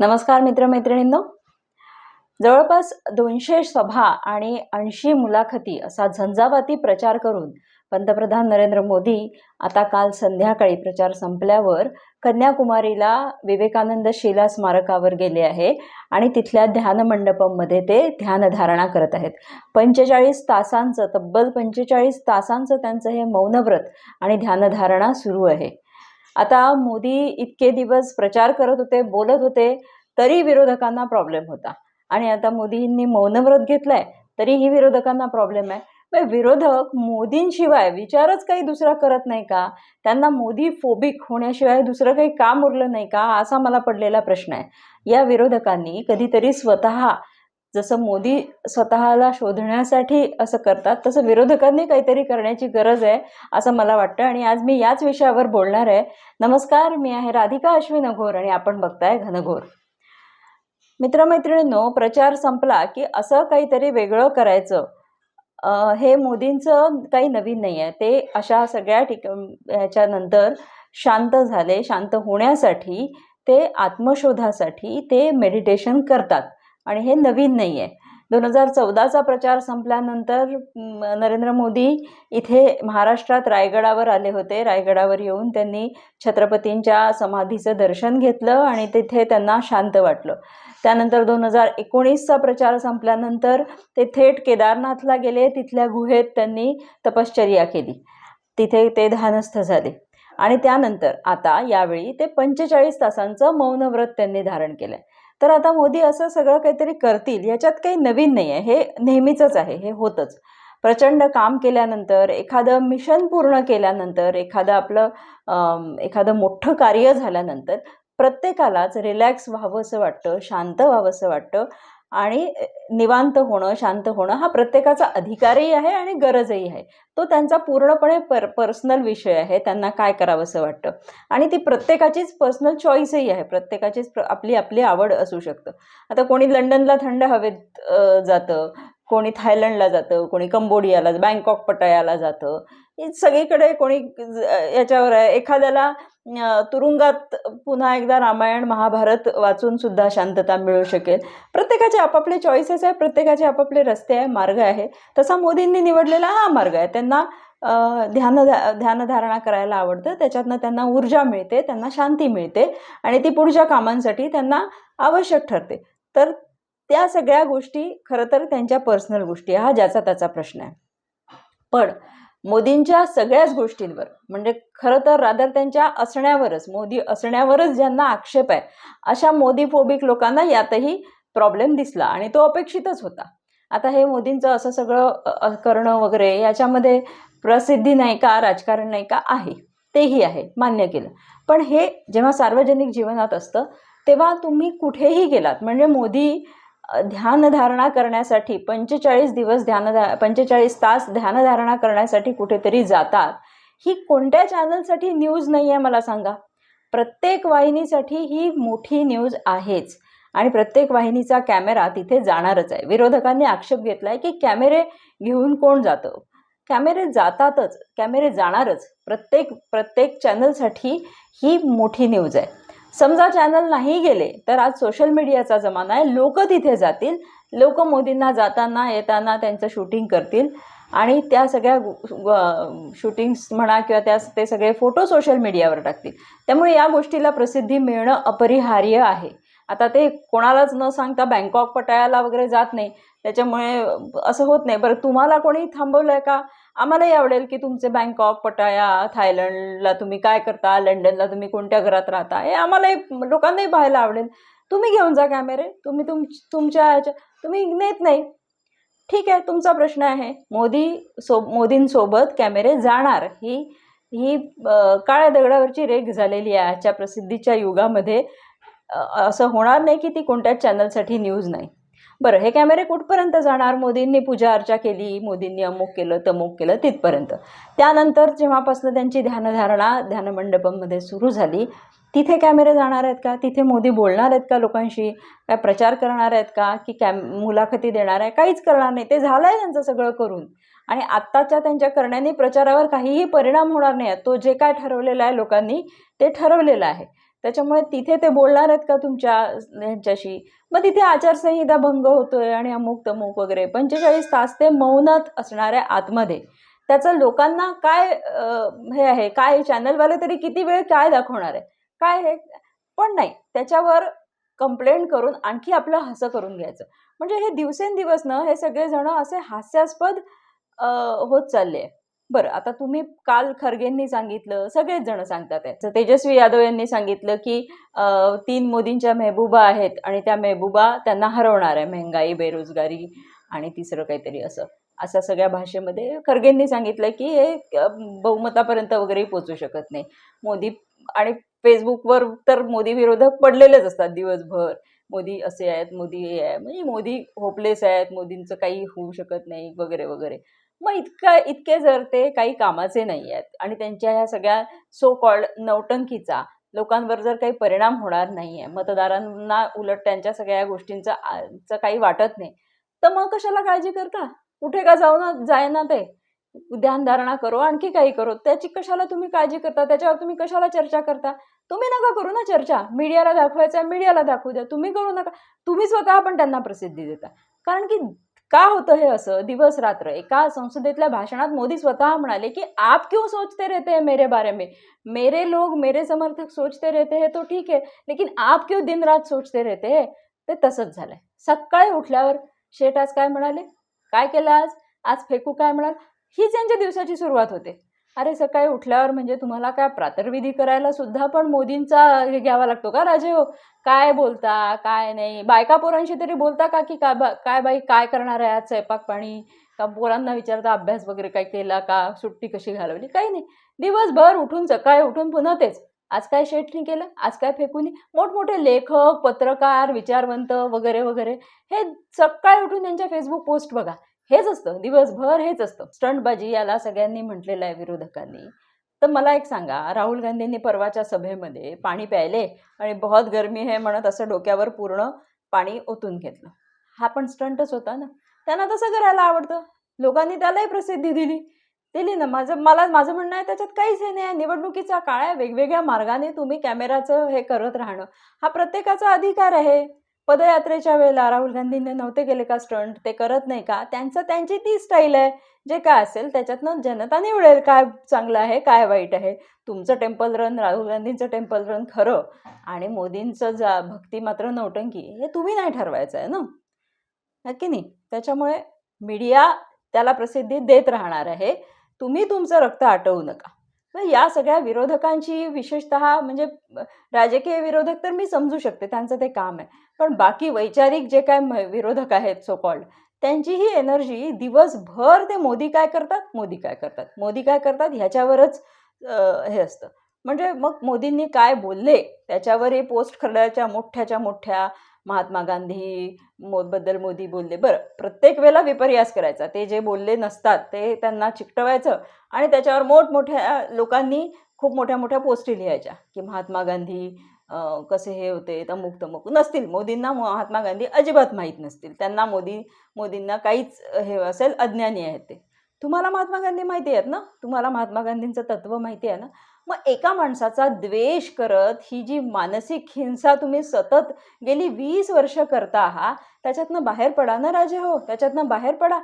नमस्कार मित्रमैत्रिणींनो. जवळपास दोनशे सभा आणि ऐंशी मुलाखती असा झंझावाती प्रचार करून पंतप्रधान नरेंद्र मोदी आता काल संध्याकाळी प्रचार संपल्यावर कन्याकुमारीला विवेकानंद शिला स्मारकावर गेले आहे आणि तिथल्या ध्यानमंडपममध्ये ते ध्यानधारणा करत आहेत. पंचेचाळीस तासांचं तब्बल पंचेचाळीस तासांचं त्यांचं हे मौनव्रत आणि ध्यानधारणा सुरू आहे. आता मोदी इतके दिवस प्रचार करत होते बोलत होते तरी विरोधकांना प्रॉब्लेम होता. आणि आता मोदींनी मौनव्रत घेतलाय तरीही विरोधकांना प्रॉब्लेम आहे. मग विरोधक मोदींशिवाय विचारच काही दुसरा करत नाही का? त्यांना मोदी फोबिक होण्याशिवाय दुसरं काही काम उरलं नाही का? असा मला पडलेला प्रश्न आहे. या विरोधकांनी कधीतरी स्वतः जसं मोदी स्वतःला शोधण्यासाठी असं करतात तसं विरोधकांनी काहीतरी करण्याची गरज आहे असं मला वाटतं. आणि आज मी याच विषयावर बोलणार आहे. नमस्कार मी आहे राधिका अश्विन अघोर आणि आपण बघताय घनघोर. मित्रमैत्रिणींनो प्रचार संपला की असं काहीतरी वेगळं करायचं. हे मोदींचं काही नवीन नाही आहे. ते अशा सगळ्या ठिक ह्याच्यानंतर शांत झाले शांत होण्यासाठी ते आत्मशोधासाठी ते मेडिटेशन करतात. आणि हे नवीन नाही आहे दोन हजार चौदाचा प्रचार संपल्यानंतर नरेंद्र मोदी इथे महाराष्ट्रात रायगडावर आले होते. रायगडावर येऊन त्यांनी छत्रपतींच्या समाधीचं दर्शन घेतलं आणि तिथे त्यांना शांत वाटलं. त्यानंतर दोन हजार एकोणीसचा प्रचार संपल्यानंतर ते थेट केदारनाथला गेले. तिथल्या गुहेत त्यांनी तपश्चर्या केली. तिथे ते ध्यानस्थ झाले. आणि त्यानंतर आता यावेळी ते पंचेचाळीस तासांचं मौनव्रत त्यांनी धारण केलं तर आता मोदी असं सगळं काहीतरी करतील याच्यात काही नवीन नाही आहे हे नेहमीचंच आहे हे होतंच. प्रचंड काम केल्यानंतर एखादं मिशन पूर्ण केल्यानंतर एखादं आपलं एखादं मोठं कार्य झाल्यानंतर प्रत्येकालाच रिलॅक्स व्हावं असं वाटतं शांत व्हावं असं वाटतं. आणि निवांत होणं शांत होणं हा प्रत्येकाचा अधिकारही आहे आणि गरजही आहे. तो त्यांचा पूर्णपणे पर पर्सनल विषय आहे त्यांना काय करावंसं वाटतं. आणि ती प्रत्येकाचीच पर्सनल चॉईसही आहे प्रत्येकाचीच प्र आपली आपली आवड असू शकतं. आता कोणी लंडनला थंड हवेत जातं कोणी थायलंडला जातं कोणी कंबोडियाला बँकॉक पटायाला जातं. सगळीकडे कोणी याच्यावर आहे. एखाद्याला तुरुंगात पुन्हा एकदा रामायण महाभारत वाचून सुद्धा शांतता मिळू शकेल. प्रत्येकाचे आपापले चॉईसेस आहे प्रत्येकाचे आपापले रस्ते आहे मार्ग आहे. तसा मोदींनी निवडलेला हा मार्ग आहे. त्यांना ध्यान ध्यानधारणा करायला आवडतं. त्याच्यातनं त्यांना ऊर्जा मिळते त्यांना शांती मिळते आणि ती पुढच्या कामांसाठी त्यांना आवश्यक ठरते. तर त्या सगळ्या गोष्टी खरं तर त्यांच्या पर्सनल गोष्टी आहे हा ज्याचा त्याचा प्रश्न आहे. पण मोदींच्या सगळ्याच गोष्टींवर म्हणजे खरं तर रादर त्यांच्या असण्यावरच मोदी असण्यावरच ज्यांना आक्षेप आहे अशा मोदी फोबिक लोकांना यातही प्रॉब्लेम दिसला आणि तो अपेक्षितच होता. आता हे मोदींचं असं सगळं करणं वगैरे याच्यामध्ये प्रसिद्धी नाही का राजकारण नाही का आहे. तेही आहे मान्य केलं. पण हे जेव्हा सार्वजनिक जीवनात असतं तेव्हा तुम्ही कुठेही गेलात म्हणजे मोदी ध्यानधारणा करण्यासाठी पंचेचाळीस दिवस ध्यानधा पंचेचाळीस तास ध्यानधारणा करण्यासाठी कुठेतरी जातात. ही कोणत्या चॅनलसाठी न्यूज नाही आहे मला सांगा. प्रत्येक वाहिनीसाठी ही मोठी न्यूज आहेच. आणि प्रत्येक वाहिनीचा कॅमेरा तिथे जाणारच आहे. विरोधकांनी आक्षेप घेतला आहे की कॅमेरे घेऊन कोण जातं? कॅमेरे जातातच. कॅमेरे जाणारच. प्रत्येक प्रत्येक चॅनलसाठी ही मोठी न्यूज आहे. समजा चॅनल नाही गेले तर आज सोशल मीडियाचा जमाना आहे. लोक तिथे जातील. लोक मोदींना जाताना येताना त्यांचं शूटिंग करतील. आणि त्या सगळ्या शूटिंग्स म्हणा किंवा त्या ते सगळे फोटो सोशल मीडियावर टाकतील. त्यामुळे या गोष्टीला प्रसिद्धी मिळणं अपरिहार्य आहे. आता ते कोणालाच न सांगता बँकॉक पटायाला वगैरे जात नाही. त्याच्यामुळे असं होत नाही. बरं तुम्हाला कोणी थांबवलं आहे का? आम्हालाही आवडेल की तुमचे बँकॉक पटाया थायलंडला तुम्ही काय करता? लंडनला तुम्ही कोणत्या घरात राहता? हे आम्हालाही लोकांनाही पाहायला आवडेल. तुम्ही घेऊन जा कॅमेरे तुम्ही तुम तुमच्या ह्याच्या तुम्ही नेत नाही. ठीक आहे तुमचा प्रश्न आहे. मोदी सो मोदींसोबत कॅमेरे जाणार. ही ही काळ्या दगडावरची रेग झालेली आहे आजच्या प्रसिद्धीच्या युगामध्ये. असं होणार नाही की ती कोणत्याच चॅनलसाठी न्यूज नाही. बरं हे कॅमेरे कुठपर्यंत जाणार? मोदींनी पूजा अर्चा केली मोदींनी अमुक केलं तमुक केलं तिथपर्यंत. त्यानंतर जेव्हापासून त्यांची ध्यानधारणा ध्यानमंडपममध्ये सुरू झाली तिथे कॅमेरे जाणार आहेत का? तिथे मोदी बोलणार आहेत का लोकांशी? काय प्रचार करणार आहेत का? की कॅम मुलाखती देणार आहे? काहीच करणार नाही. ते झालं आहे त्यांचं सगळं करून. आणि आत्ताच्या त्यांच्या करण्याने प्रचारावर काहीही परिणाम होणार नाही. तो जे काय ठरवलेला आहे लोकांनी ते ठरवलेलं आहे. त्याच्यामुळे तिथे ते बोलणार आहेत का तुमच्या ह्यांच्याशी? मग तिथे आचारसंहिता भंग होतोय आणि अमुक तमुक वगैरे पंचेचाळीस तास ते मौनात असणाऱ्या आतमध्ये. त्याचं लोकांना काय हे आहे? काय चॅनलवाले तरी किती वेळ काय दाखवणार आहे काय हे? पण नाही. त्याच्यावर कंप्लेंट करून आणखी आपलं हसं करून घ्यायचं. म्हणजे हे दिवसेंदिवस ना हे सगळेजण असे हास्यास्पद होत चालले आहे बरं आता तुम्ही काल खरगेंनी सांगितलं सगळेच जण सांगतात तर तेजस्वी यादव यांनी सांगितलं की तीन मोदींच्या मेहबूबा आहेत आणि त्या मेहबूबा त्यांना हरवणार आहे महंगाई बेरोजगारी आणि तिसरं काहीतरी असं. अशा सगळ्या भाषेमध्ये खरगेंनी सांगितलं की हे बहुमतापर्यंत वगैरे पोचू शकत नाही. मोदी आणि फेसबुकवर तर मोदी विरोधक पडलेलेच असतात दिवसभर. मोदी असे आहेत मोदी हे आहे. म्हणजे मोदी होपलेस आहेत मोदींचं काही होऊ शकत नाही वगैरे वगैरे. मग इतका इतके जर ते काही कामाचे नाही आहेत आणि त्यांच्या ह्या सगळ्या सो कॉल्ड नौटंकीचा लोकांवर जर काही परिणाम होणार नाही आहे मतदारांना उलट त्यांच्या सगळ्या गोष्टींचा काही वाटत नाही तर मग कशाला काळजी करता? कुठे का जाऊ ना जाय ना ते ध्यानधारणा करो आणखी काही करो. त्याची कशाला तुम्ही काळजी करता? त्याच्यावर तुम्ही कशाला चर्चा करता? तुम्ही नका करू ना चर्चा. मीडियाला दाखवायचा मीडियाला दाखवू द्या. तुम्ही करू नका. तुम्ही स्वतः पण त्यांना प्रसिद्धी देता. कारण की का होतं हे असं? दिवस रात्र. एका संसदेतल्या भाषणात मोदी स्वतः म्हणाले की आप क्यों सोचते रहते हैं मेरे बारे में? मेरे लोग मेरे समर्थक सोचते रहते हैं तो ठीक है लेकिन आप क्यों दिन रात सोचते रहते हैं? ते तसंच झालंय. सकाळी उठल्यावर शेट आज काय म्हणाले? काय केलं आज? आज फेकू काय म्हणाल? हीच यांच्या दिवसाची सुरुवात होते. अरे सकाळी उठल्यावर म्हणजे तुम्हाला काय प्रातर्विधी करायला सुद्धा पण मोदींचा हे घ्यावा लागतो का राजे हो? काय बोलता? काय नाही? बायका पोरांशी तरी बोलता का की काय बा काय बाई काय करणार आहे आज स्वयंपाक पाणी? का पोरांना विचारता अभ्यास वगैरे काय केला का? सुट्टी कशी घालवली? काही नाही. दिवसभर उठून सकाळी उठून पुन्हा तेच. आज काय शेठनी केलं? आज काय फेकून? मोठमोठे लेखक पत्रकार विचारवंत वगैरे वगैरे. हे सकाळी उठून त्यांच्या फेसबुक पोस्ट बघा. हेच असतं. दिवसभर हेच असतं. स्टंटबाजी याला सगळ्यांनी म्हटलेलं आहे विरोधकांनी. तर मला एक सांगा राहुल गांधींनी परवाच्या सभेमध्ये पाणी प्यायले आणि बहुत गरमी आहे म्हणत असं डोक्यावर पूर्ण पाणी ओतून घेतलं. हा पण स्टंटच होता ना. त्यांना तसं करायला आवडतं. लोकांनी त्यालाही प्रसिद्धी दिली. दिली ना. माझं मला माझं म्हणणं आहे त्याच्यात काहीच हे नाही आहे. निवडणुकीचा काळ आहे. वेगवेगळ्या मार्गाने तुम्ही कॅमेराचं हे करत राहणं हा प्रत्येकाचा अधिकार आहे. पदयात्रेच्या वेळेला राहुल गांधींनी नव्हते केले का स्टंट ते करत नाही का? त्यांचं त्यांची ती स्टाईल आहे जे काय असेल त्याच्यातनं जनता निवडेल काय चांगलं आहे काय वाईट आहे. तुमचं टेम्पल रन राहुल गांधींचं टेम्पल रन खरं. आणि मोदींचं जा भक्ती मात्र नौटंकी हे तुम्ही नाही ठरवायचं आहे ना? नक्की नाही? त्याच्यामुळे मीडिया त्याला प्रसिद्धी देत राहणार आहे. तुम्ही तुमचं रक्त आटवू नका. तर या सगळ्या विरोधकांची विशेषत म्हणजे राजकीय विरोधक तर मी समजू शकते त्यांचं ते काम आहे. पण बाकी वैचारिक जे काय म- विरोधक आहेत सो कॉल्ड त्यांची ही एनर्जी दिवसभर ते मोदी काय करतात? मोदी काय करतात? मोदी काय करतात? ह्याच्यावरच हे असतं. म्हणजे मग मोदींनी काय बोलले? त्याच्यावर हे पोस्ट करण्याच्या मोठ्याच्या मोठ्या महात्मा गांधी मोदबद्दल मोदी बोलले. बरं प्रत्येक वेळेला विपर्यास करायचा. ते जे बोलले नसतात ते त्यांना चिकटवायचं आणि त्याच्यावर मोठमोठ्या लोकांनी खूप मोठ्या मोठ्या पोस्टी लिहायच्या की महात्मा गांधी कसे हे होते तमुक तमुक नसतील. मोदींना महात्मा गांधी अजिबात माहीत नसतील. त्यांना मोदी मोदींना काहीच हे असेल अज्ञानी आहेत ते. तुम्हाला महात्मा गांधी माहिती आहेत ना? तुम्हाला महात्मा गांधींचं तत्त्व माहिती आहे ना? मग एका माणसाचा द्वेष करत ही जी मानसिक हिंसा तुम्ही सतत गेली वीस वर्ष करता आहात त्याच्यातनं बाहेर पडा ना राजे हो त्याच्यातनं बाहेर पडा.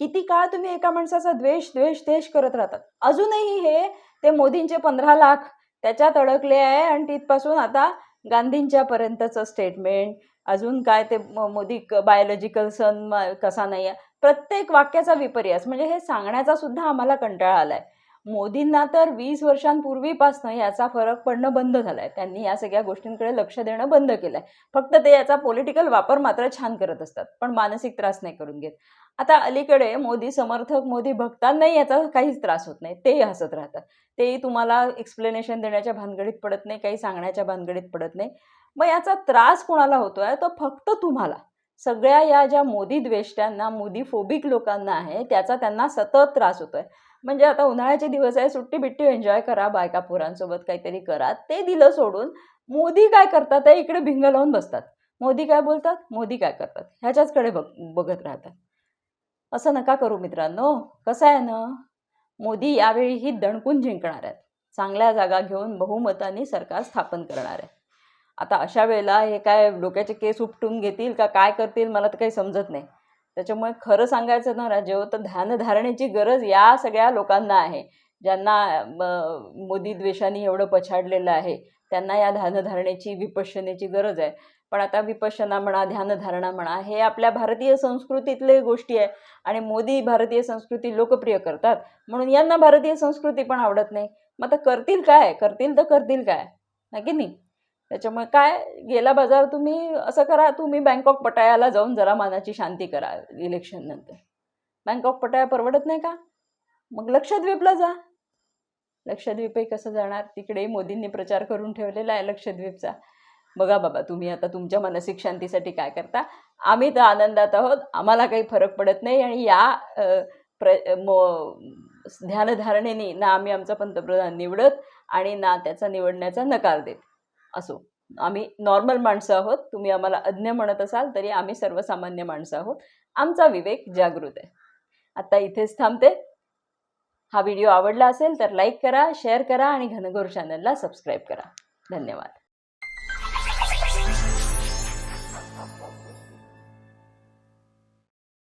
किती काळ तुम्ही एका माणसाचा द्वेष द्वेष द्वेष करत राहतात? अजूनही हे ते मोदींचे पंधरा लाख त्याच्यात अडकले आहे आणि तिथपासून आता गांधींच्या पर्यंतचं स्टेटमेंट अजून काय ते मोदी बायोलॉजिकल सन कसा नाही आहे प्रत्येक वाक्याचा विपर्यास. म्हणजे हे सांगण्याचा सुद्धा आम्हाला कंटाळा आलाय. मोदींना तर वीस वर्षांपूर्वीपासनं याचा फरक पडणं बंद झालाय. त्यांनी या सगळ्या गोष्टींकडे लक्ष देणं बंद केलंय. फक्त ते याचा पॉलिटिकल वापर मात्र छान करत असतात पण मानसिक त्रास नाही करून घेत. आता अलीकडे मोदी समर्थक मोदी भक्तांनाही याचा काहीच त्रास होत नाही. तेही हसत राहतात. तेही तुम्हाला एक्सप्लेनेशन देण्याच्या भानगडीत पडत नाही काही सांगण्याच्या भानगडीत पडत नाही. मग याचा त्रास कोणाला होतोय? तो फक्त तुम्हाला. सगळ्या या ज्या मोदी द्वेष्ट्यांना मोदी फोबिक लोकांना आहे त्याचा त्यांना सतत त्रास होतोय. म्हणजे आता उन्हाळ्याचे दिवस आहे सुट्टी बिट्टी एन्जॉय करा बायका पोरांसोबत काहीतरी करा. ते दिलं सोडून मोदी काय करतात ते इकडे भिंग लावून बसतात. मोदी काय बोलतात? मोदी काय करतात? ह्याच्याचकडे बघ बघत राहतात. असं नका करू मित्रांनो. कसं आहे ना मोदी यावेळीही दणकून जिंकणार आहेत. चांगल्या जागा घेऊन बहुमताने सरकार स्थापन करणार आहे. आता अशा वेळेला हे काय डोक्याचे केस उपटून घेतील का काय करतील मला तर काही समजत नाही. त्याच्यामुळे खरं सांगायचं ना राजेव तर ध्यानधारणेची गरज या सगळ्या लोकांना आहे. ज्यांना मोदी द्वेषाने एवढं पछाडलेलं आहे त्यांना या ध्यानधारणेची विपश्यनेची गरज आहे. पण आता विपश्यना म्हणा ध्यानधारणा म्हणा हे आपल्या भारतीय संस्कृतीतले गोष्टी आहे. आणि मोदी भारतीय संस्कृती लोकप्रिय करतात. म्हणून यांना भारतीय संस्कृती पण आवडत नाही. मग आता करतील काय? करतील तर करतील काय? ना की नाही? त्याच्यामुळे काय गेला बाजार तुम्ही असं करा तुम्ही बँकॉक पटायाला जाऊन जरा मानाची शांती करा इलेक्शन नंतर. बँकॉक पटाया परवडत नाही का? मग लक्षद्वीपला जा. लक्षद्वीपही कसं जाणार? तिकडेही मोदींनी प्रचार करून ठेवलेला आहे लक्षद्वीपचा. बघा बाबा तुम्ही आता तुमच्या मानसिक शांतीसाठी काय करता? आम्ही तर आनंदात आहोत आम्हाला काही फरक पडत नाही आणि या प्र मो ध्यानधारणेने ना आम्ही आमचा पंतप्रधान निवडत आणि ना त्याचा निवडण्याचा नकार देत. असो. आम्ही नॉर्मल माणसं आहोत. तुम्ही आम्हाला अज्ञ म्हणत असाल तरी आम्ही सर्वसामान्य माणसं आहोत. आमचा विवेक जागृत आहे. आता इथेच थांबते. हा व्हिडिओ आवडला असेल तर लाईक करा शेअर करा आणि घनघोर चॅनलला सबस्क्राईब करा. धन्यवाद.